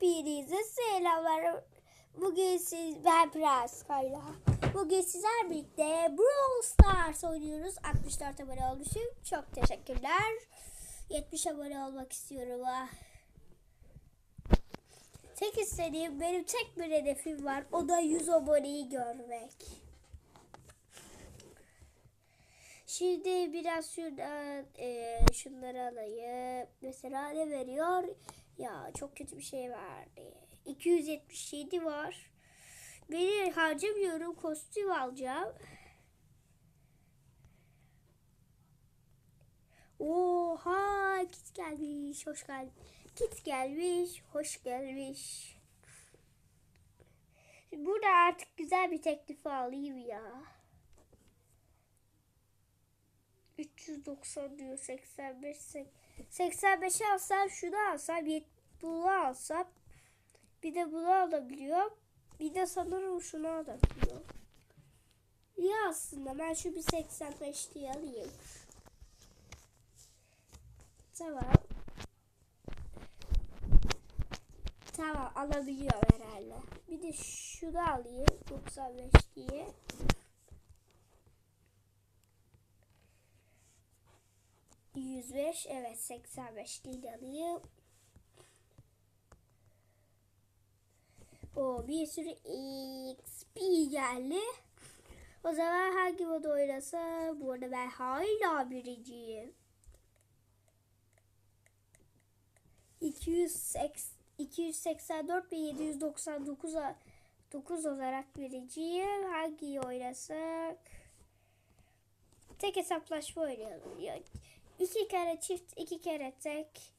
Hepinize selamlar. Bugün siz ben Prens Kayla. Bugün sizler birlikte Brawl Stars oynuyoruz. 64 abone olmuşum. Çok teşekkürler. 70 abone olmak istiyorum. Ah. Tek istediğim benim tek bir hedefim var. O da 100 aboneyi görmek. Şimdi biraz şuradan e, şunları alayım. Mesela ne veriyor? Ya çok kötü bir şey verdi. 277 var. Beni harcamıyorum. Kostüm alacağım. Oha kit gelmiş. Hoş geldin. Kit gelmiş. Hoş gelmiş. Burada artık güzel bir teklifi alayım ya. 390 diyor 85 85 alsam şunu alsam bunu alsam bir de bunu alabiliyorum. Bir de sanırım şunu alabiliyorum. İyi aslında ben şu bir 85 diye alayım. Tamam. Tamam alabiliyorum herhalde. Bir de şunu alayım 95 diye. Yüz beş, evet 85 değil alayım. O bir sürü XP geldi. O zaman hangi modu oynasa? Bu arada ben hala birinciyim. 280, 284 ve 799 a- 9 olarak birinciyim. Hangi oynasak? Tek hesaplaşma oynayalım. Ya, iki kere çift, iki kere tek.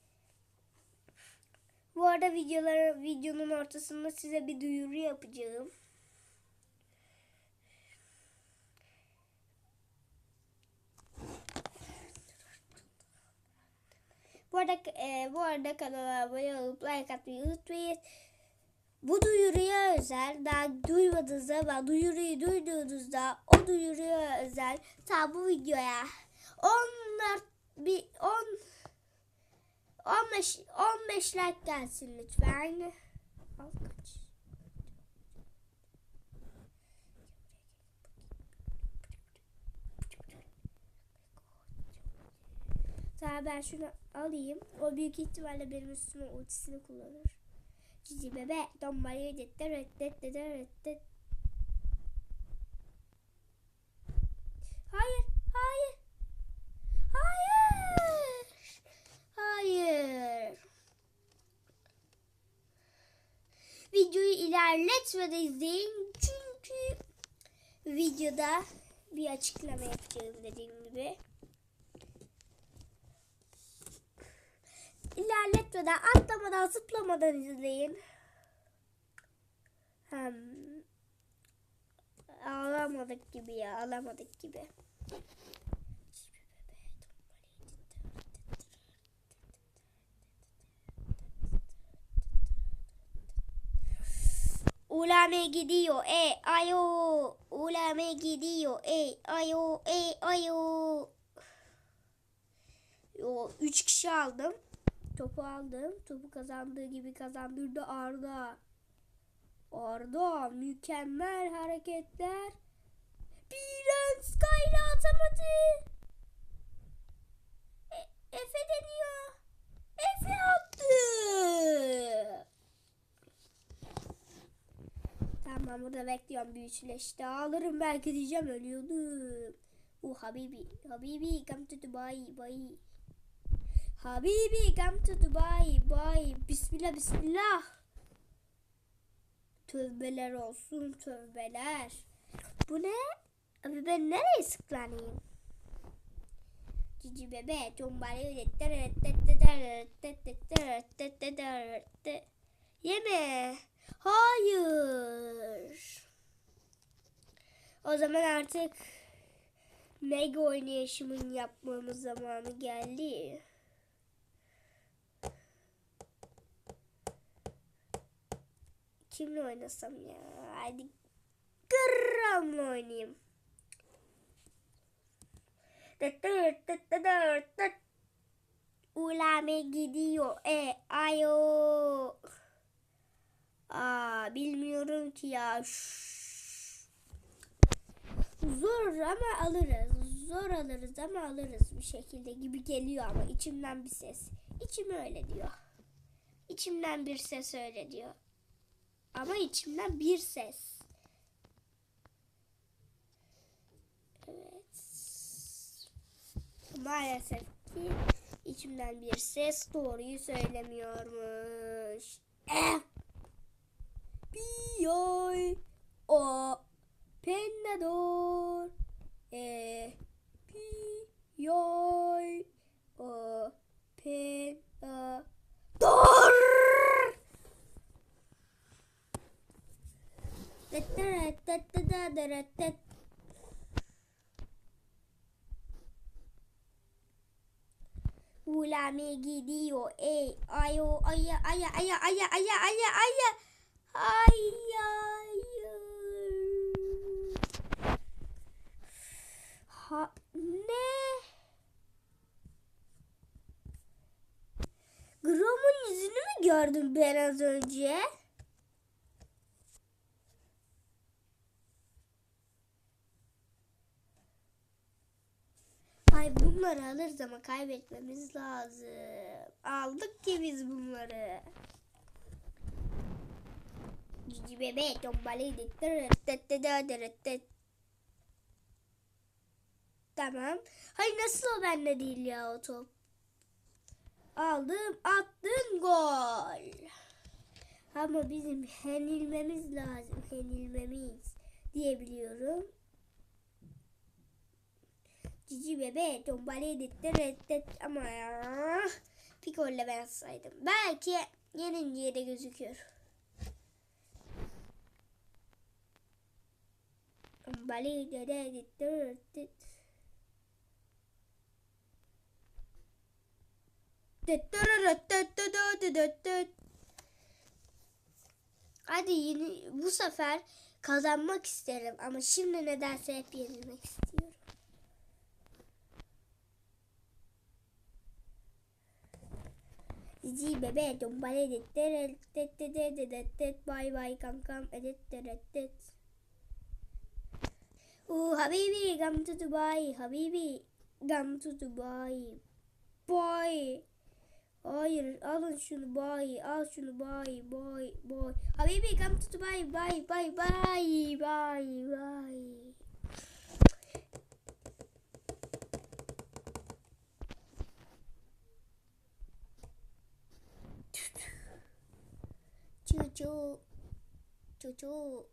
Bu arada videoları videonun ortasında size bir duyuru yapacağım. Bu arada e, bu arada kanala abone olup like atmayı unutmayın. Bu duyuruya özel, daha duymadığınızda ama duyuruyu duyduğunuzda o duyuruya özel ta bu videoya 14 bir 10 15 15 like gelsin lütfen. Al kaç. Tamam ben şunu alayım. O büyük ihtimalle benim üstüme ultisini kullanır. Cici bebe dombayı reddet reddet reddet reddet. Hayır, hayır. Hayır. Hayır. Videoyu ilerletmeden izleyin. Çünkü videoda bir açıklama yapacağım dediğim gibi. İlerletmeden, atlamadan, zıplamadan izleyin. Hem alamadık gibi ya, alamadık gibi. Ulame gidiyor, e ayo. Ulame gidiyor, e ayo, e ayo. Yo, üç kişi aldım. Topu aldım. Topu kazandığı gibi kazandırdı Arda. Arda mükemmel hareketler. Biren Skyla atamadı. E, Efe deniyor. Efe attı. Tamam burada bekliyorum büyüsüleşti. Alırım belki diyeceğim ölüyordum. Uh Habibi. Habibi come to Dubai. Bye. Habibi come to Dubai. Bye. Bismillah bismillah. Tövbeler olsun tövbeler. Bu ne? Abi ben nereye sıklanayım? Cici bebe tombayı Yeme. Hayır. O zaman artık mega oynayışımın yapmamız zamanı geldi. Kimle oynasam ya? Hadi Gram'la oynayayım. Ulame gidiyor. E ayo. Aa bilmiyorum ki ya. Şşş. Zor ama alırız. Zor alırız ama alırız bir şekilde gibi geliyor ama içimden bir ses. İçim öyle diyor. İçimden bir ses öyle diyor. Ama içimden bir ses. Evet. Maalesef ki içimden bir ses doğruyu söylemiyormuş. Eh. B.I. O. Pendador. E. P.I. O. Pendador. Ula me gidiyor. Ey ayo aya aya aya aya aya aya aya. Ay ay. Ha ne? Grom'un yüzünü mü gördüm ben az önce? Ay bunları alırız ama kaybetmemiz lazım. Aldık ki biz bunları. Cici bebek tombalıydı. Tamam. Hayır nasıl o bende değil ya o top. Aldım attım gol. Ama bizim henilmemiz lazım. Henilmemiz diyebiliyorum. Cici bebe tombalıydı. Ama ya. Pikolle ben saydım. Belki yeninciye de gözüküyor. Tombalıydı. Hadi yeni bu sefer kazanmak isterim ama şimdi nedense hep yenilmek istiyorum. Cici bebe dombale det bay bay kankam edet det Ooh, Habibi, come to Dubai. Habibi, come to Dubai. Boy. Hayır, alın şunu bay, al şunu bay, bay, bay. Habibi, come to Dubai, bay, bay, bay, bay, bay. Cucu, cucu.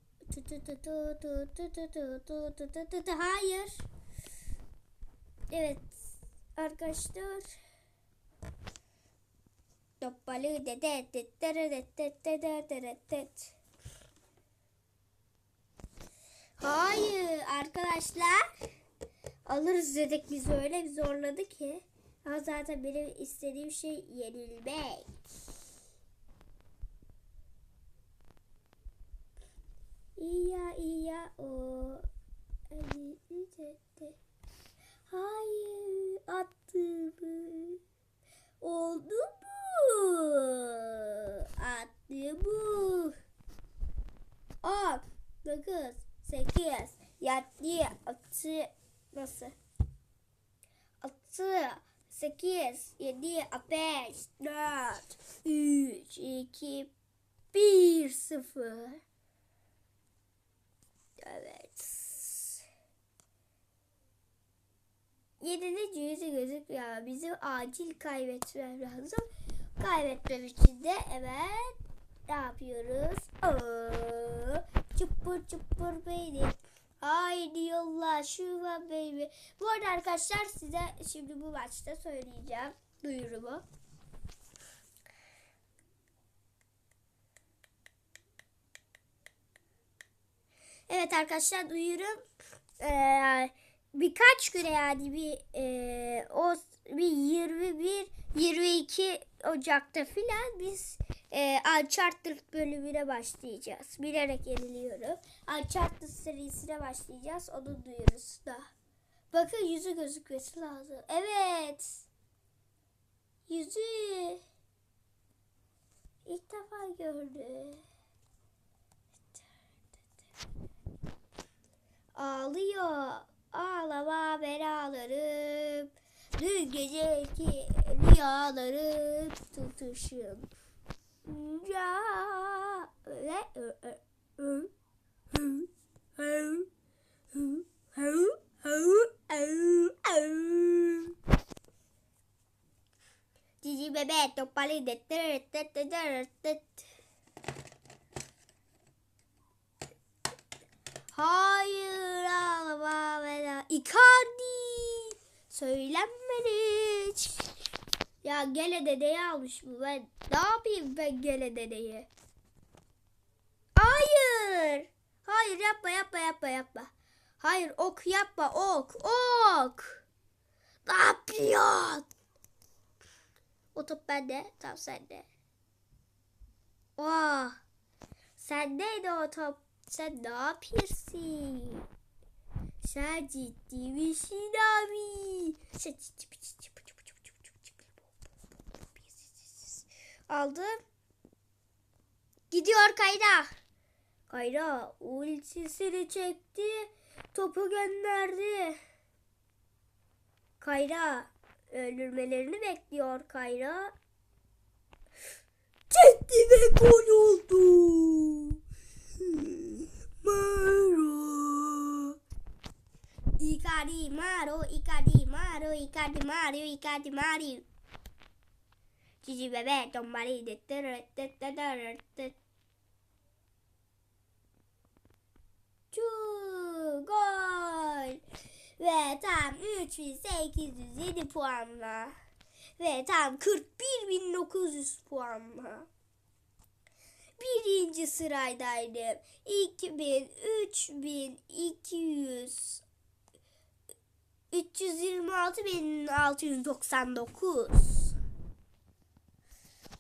Hayır. Evet. Arkadaşlar. Toppalı dede Hayır arkadaşlar. Alırız dedik biz öyle bir zorladı ki. Ha zaten benim istediğim şey yenilmek. İya iya o. Hayır attı Oldu mu? Attı bu. 10, 9, 8, 7, 6, nasıl? 6, 8, 7, 5, 4, 3, 2, 1, 0. Evet. Yedide yüzü gözüküyor. Bizim acil kaybetmem lazım. Kaybetmem için de evet ne yapıyoruz? Oo, çupur çupur baby. Haydi yolla şu baby. Bu arada arkadaşlar size şimdi bu maçta söyleyeceğim duyurumu. Evet arkadaşlar duyurum. Ee, birkaç güne yani bir e, o bir 21 22 Ocak'ta filan biz e, Uncharted bölümüne başlayacağız. Bilerek yeniliyorum. Uncharted serisine başlayacağız. Onu duyuruz da. Bakın yüzü gözükmesi lazım. Evet. Yüzü. İlk defa gördüm. Ağlıyor. Ağlama ben ağlarım. Dün geceki rüyalarım tutuşum. Ya. Ve Cici bebé topali de Hayır ağlama veda. Icardi. Söylenmedi. Ya gele dedeyi almış bu ben. Ne yapayım ben gele dedeyi? Hayır. Hayır yapma yapma yapma yapma. Hayır ok yapma ok ok. Ne yapıyorsun? O top bende. Tam sende. Oh. Sendeydi o top. Sen ne yapıyorsun? Sen ciddi misin abi? Aldım. Gidiyor Kayra. Kayra ultisini çekti. Topu gönderdi. Kayra öldürmelerini bekliyor Kayra. Çekti ve gol oldu. Maro. Icardi Maro, Icardi Maro, Icardi Mario, Icardi Mario. Cici bebek tombali de Gol. Ve tam 3807 puanla. Ve tam 41900 puanla. Birinci sıraydaydım. 2000, 3000, 200, 326.699.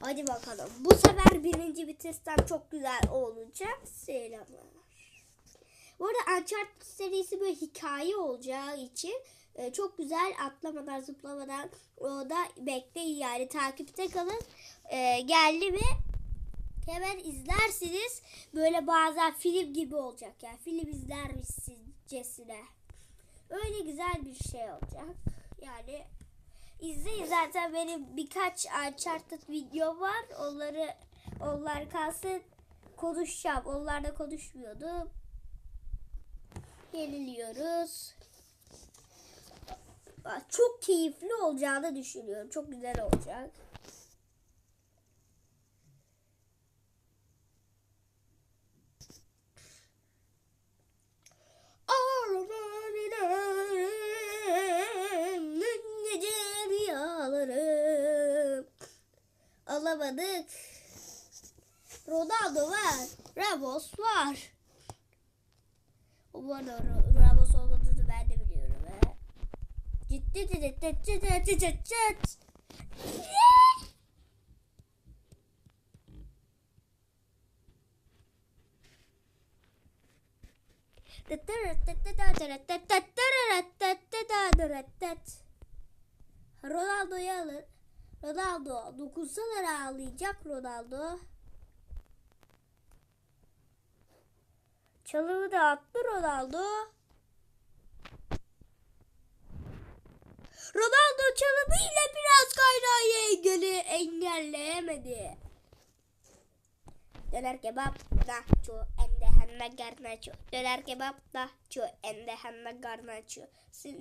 Hadi bakalım. Bu sefer birinci bitirsem çok güzel olacak. Selamlar. Bu arada Uncharted serisi böyle hikaye olacağı için e, çok güzel atlamadan zıplamadan orada bekleyin yani takipte kalın. E, geldi mi hemen izlersiniz. Böyle bazen film gibi olacak yani film izlermişsizcesine. Öyle güzel bir şey olacak. Yani izleyin zaten benim birkaç Uncharted video var. Onları onlar kalsın konuşacağım. Onlarla konuşmuyordum. Yeniliyoruz. Çok keyifli olacağını düşünüyorum. Çok güzel olacak. Gece rüyalarım Alamadık. Ronaldo var. Ramos var. Bu arada Ramos olmadığını ben de biliyorum. He. Ciddi ciddi ciddi ciddi ciddi ciddi. Ronaldo'yu alır. Ronaldo dokunsalar ağlayacak Ronaldo. Çalımı da attı Ronaldo. Ronaldo çalımıyla biraz Kayra'yı engeli engelleyemedi. Döner kebap nacho ende hemme garnacho. Döner kebap nacho ende hemme garnacho.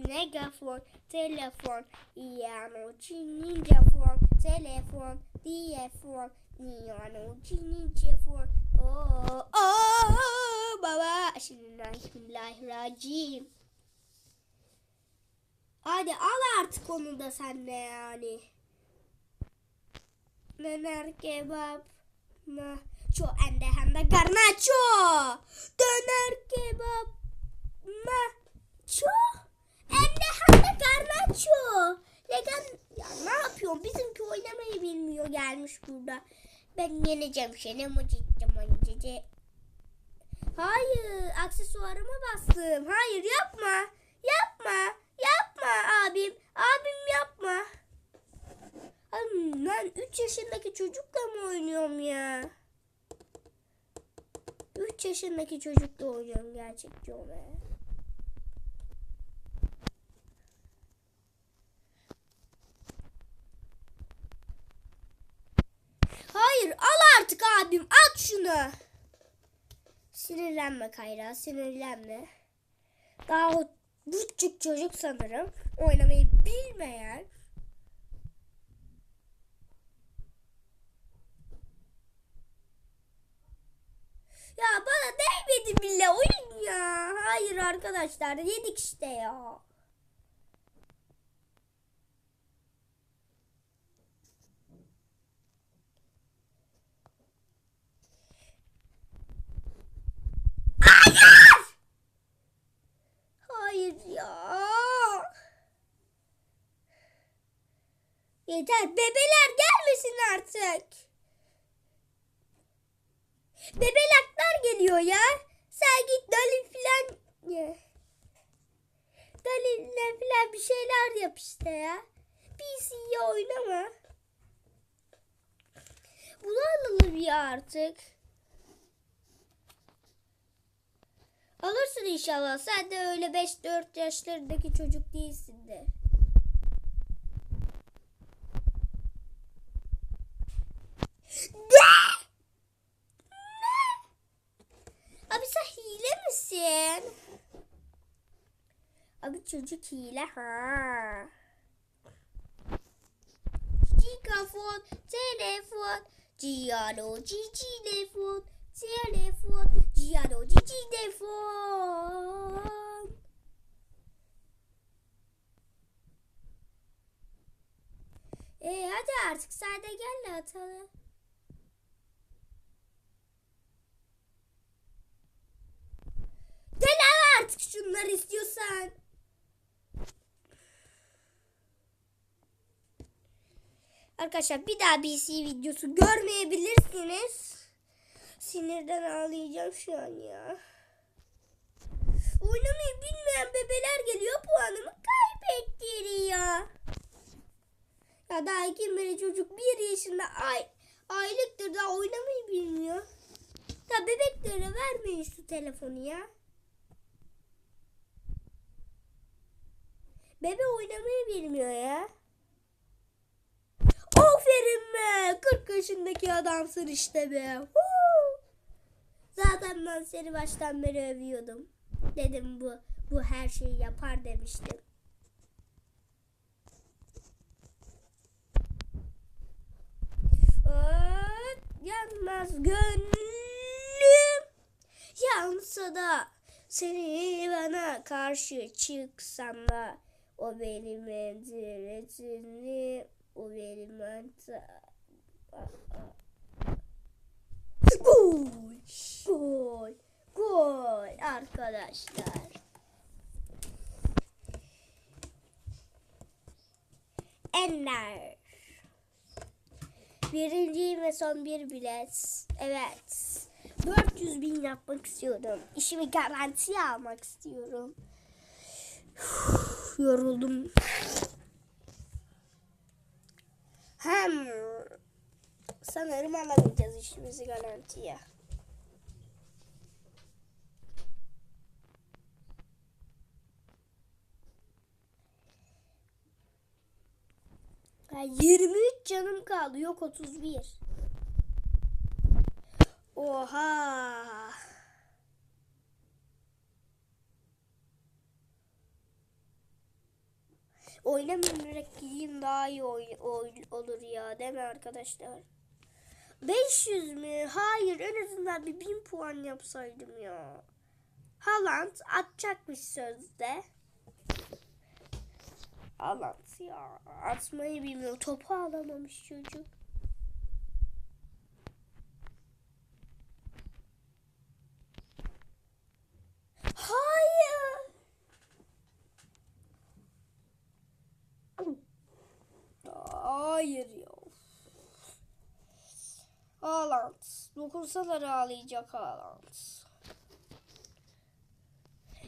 Megafon, telefon, iano, ninja fon, telefon, diyefon, iano, ninja fon. Oh, oh, baba. Bismillahirrahmanirrahim. Hadi al artık onu da sen de yani. Döner kebap. Na. Cho ende hem de garnacho. Döner kebap. Ma. Cho. Ende hem de garnacho. Legan ya ne yapıyorsun? Bizimki oynamayı bilmiyor gelmiş burada. Ben yeneceğim seni mıcıcım mıcıcı. Hayır aksesuarıma bastım. Hayır yapma. Yapma. Yapma abim. Abim yapma. Abim ben 3 yaşındaki çocukla mı oynuyorum ya? 3 yaşındaki çocukla oynuyorum gerçekten ona. Hayır al artık abim at şunu. Sinirlenme Kayra sinirlenme. Daha o küçük çocuk sanırım. Oynamayı bilmeyen. Ya bana değmedi bile oyun ya. Hayır arkadaşlar yedik işte ya. Hayır! Hayır ya. Yeter bebeler gelmesin artık. Bebelaklar geliyor ya. Sen git Dalin filan. Dalin'le filan bir şeyler yap işte ya. PC'ye oynama. Bunu alalım ya artık. Alırsın inşallah. Sen de öyle 5-4 yaşlarındaki çocuk değilsin de. Ne? Abi sen hile misin? Abi çocuk hile ha. Telefon, telefon, cici telefon, telefon, cici telefon. E hadi artık sen de gel de atalım. Dene artık şunları istiyorsan. Arkadaşlar bir daha BC videosu görmeyebilirsiniz. Sinirden ağlayacağım şu an ya. Oynamayı bilmeyen bebeler geliyor puanımı kaybettiriyor. Ya daha kim böyle çocuk bir yaşında ay, aylıktır daha oynamayı bilmiyor. Ya bebeklere vermeyin şu telefonu ya. Bebe oynamayı bilmiyor ya. Aferin be. 40 yaşındaki adamsın işte be. Huu. Zaten ben seni baştan beri övüyordum. Dedim bu bu her şeyi yapar demiştim. Aa, yanmaz gönlüm yansa da seni bana karşı çıksan da o benim menziletini o benim manta Gol! Gol! Gol arkadaşlar. Enler. Birinci ve son bir bilet. Evet. 400 bin yapmak istiyorum. İşimi garantiye almak istiyorum. Yoruldum. Hem sanırım alamayacağız işimizi garantiye. Ya 23 canım kaldı. Yok 31. Oha. Oynamayarak gideyim daha iyi oy- oy- olur ya değil mi arkadaşlar? 500 mü? Hayır en azından bir 1000 puan yapsaydım ya. Haaland atacakmış sözde. Haaland ya atmayı bilmiyor. Topu alamamış çocuk. Hayır. Hayır ya. Haaland. Dokunsalar ağlayacak Haaland.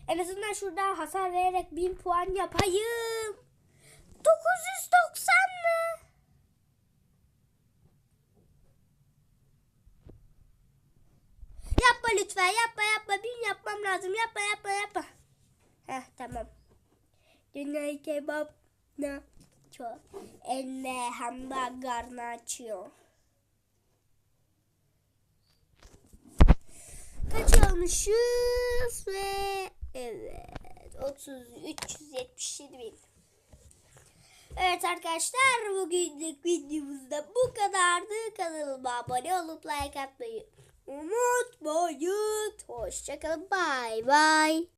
En azından şurada hasar vererek 1000 puan yapayım. 990 mı? Yapma lütfen yapma yapma. Bin yapmam lazım. Yapma yapma yapma. Heh tamam. Dünyayı kebap gelato e le hamburger nacho. Kaç almışız ve evet 33 377 bin. Evet arkadaşlar bugünlük videomuzda bu kadardı. Kanalıma abone olup like atmayı unutmayın. Hoşçakalın. Bay bay.